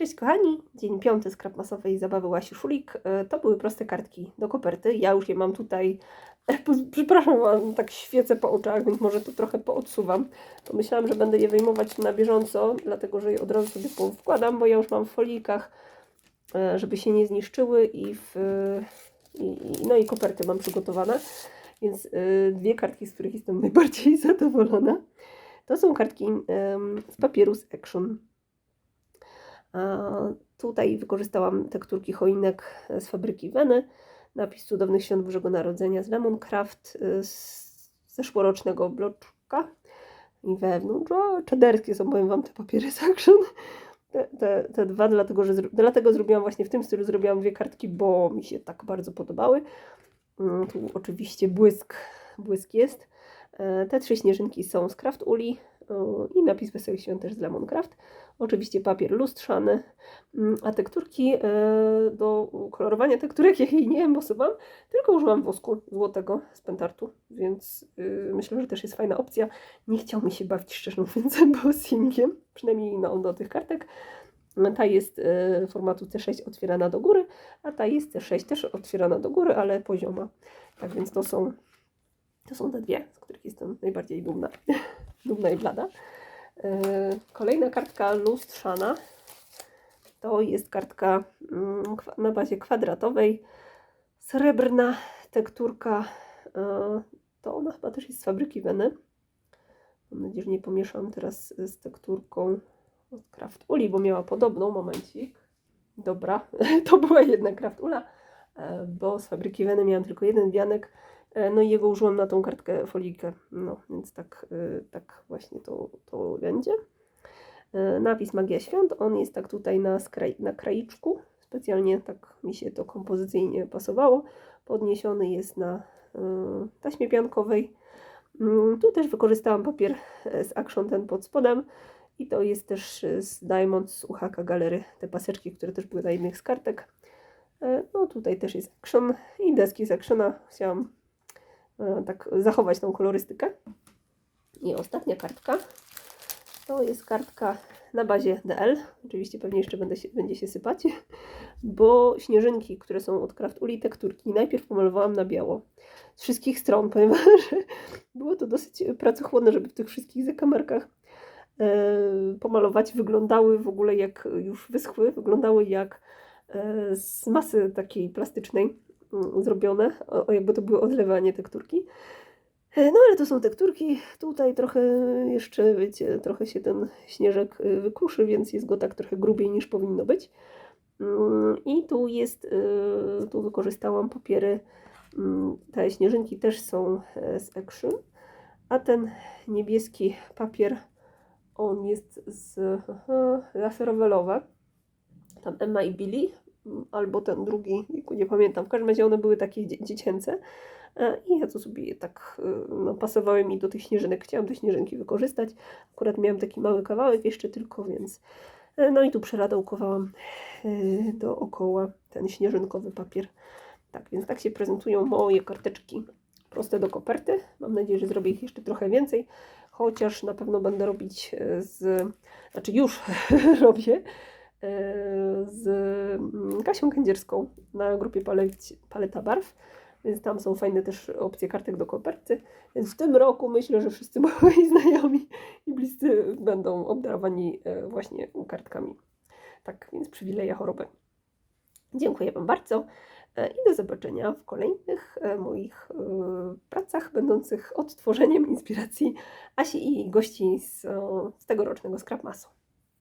Cześć kochani, dzień piąty skrap masowej zabawy Łasi Szulik. E, To były proste kartki do koperty. Ja już je mam tutaj, e, przepraszam, mam tak świecę po oczach, więc może to trochę poodsuwam. Pomyślałam, że będę je wyjmować na bieżąco, dlatego że je od razu sobie wkładam, bo ja już mam w folijkach, e, żeby się nie zniszczyły i, w, i, no i koperty mam przygotowane. Więc dwie kartki, z których jestem najbardziej zadowolona, to są kartki z papieru z Action. Tutaj wykorzystałam tekturki choinek z fabryki Weny. Napis Cudownych Świąt Bożego Narodzenia z Lemoncraft y, z zeszłorocznego bloczka. I wewnątrz, o, czederskie są, powiem Wam, te papiery Action. Te, te, te dwa, dlatego, że dlatego zrobiłam właśnie w tym stylu, zrobiłam dwie kartki, bo mi się tak bardzo podobały. Mm, Tu oczywiście błysk, błysk jest. E, Te trzy śnieżynki są z Craft Uli o, i napis Wesołych Świąt też z Lemoncraft. Oczywiście papier lustrzany, Mm, a tekturki e, do kolorowania tekturek ja jej nie embosowałam, tylko użyłam wosku złotego z pentartu, więc myślę, że też jest fajna opcja. Nie chciał mi się bawić szczerze mówiąc embossingiem, przynajmniej no, do tych kartek. Ta jest e, formatu C6 otwierana do góry, a ta jest C6 też otwierana do góry, ale pozioma. Tak więc to są, to są te dwie, z których jestem najbardziej dumna. dumna i blada. E, Kolejna kartka lustrzana to jest kartka mm, na bazie kwadratowej, srebrna tekturka. e, To ona chyba też jest z fabryki Weny. Mam nadzieję, że nie pomieszam teraz z tekturką od Craft Uli, bo miała podobną momencik. Dobra, to była jedna Craft Ula, e, bo z fabryki Weny miałam tylko jeden wianek. E, No i jego użyłam na tą kartkę folijkę. No, więc tak, e, tak właśnie to, to będzie. E, Napis Magia Świąt, on jest tak tutaj na, skraj, na kraiczku, specjalnie tak mi się to kompozycyjnie pasowało. Podniesiony jest na taśmie piankowej. Mm, Tu też wykorzystałam papier z Action ten pod spodem i to jest też z Diamond z UHK Galery, te paseczki, które też były na jednych z kartek. No tutaj też jest Action i deski z Actiona. Chciałam tak zachować tą kolorystykę. I ostatnia kartka to jest kartka na bazie DL. Oczywiście pewnie jeszcze będę się, będzie się sypać, bo śnieżynki, które są od Craft Uli tekturki, najpierw pomalowałam na biało. Z wszystkich stron, że było to dosyć pracochłonne, żeby w tych wszystkich zakamarkach e, pomalować. Wyglądały w ogóle jak już wyschły, wyglądały jak e, z masy takiej plastycznej zrobione, o, jakby to były odlewanie tekturki. E, No ale to są tekturki, tutaj trochę jeszcze, wiecie, trochę się ten śnieżek y, wykruszy, więc jest go tak trochę grubiej niż powinno być. Mm, I tu jest, y, tu wykorzystałam papiery, mm, te śnieżynki też są e, z Action, a ten niebieski papier, on jest z aha, laserowelowe, tam Emma i Billy, mm, albo ten drugi, nie pamiętam, w każdym razie one były takie dzie- dziecięce. E, I ja to sobie tak y, no, pasowały mi do tych śnieżynek. Chciałam te śnieżynki wykorzystać. Akurat miałam taki mały kawałek jeszcze tylko, więc e, no i tu przeradołkowałam y, dookoła ten śnieżynkowy papier. Tak, więc tak się prezentują moje karteczki proste do koperty. Mam nadzieję, że zrobię ich jeszcze trochę więcej, chociaż na pewno będę robić e, z, znaczy już robię e, z mm, Kasią Kędzierską na grupie Palet, Paleta Barw. Więc tam są fajne też opcje kartek do koperty. Więc w tym roku myślę, że wszyscy moi znajomi i bliscy będą obdarowani e, właśnie kartkami. Tak, więc przywileja choroby. Dziękuję Wam bardzo e, i do zobaczenia w kolejnych e, moich e, pracach będących odtworzeniem inspiracji Asi i gości z, e, z tegorocznego Scrap Masu.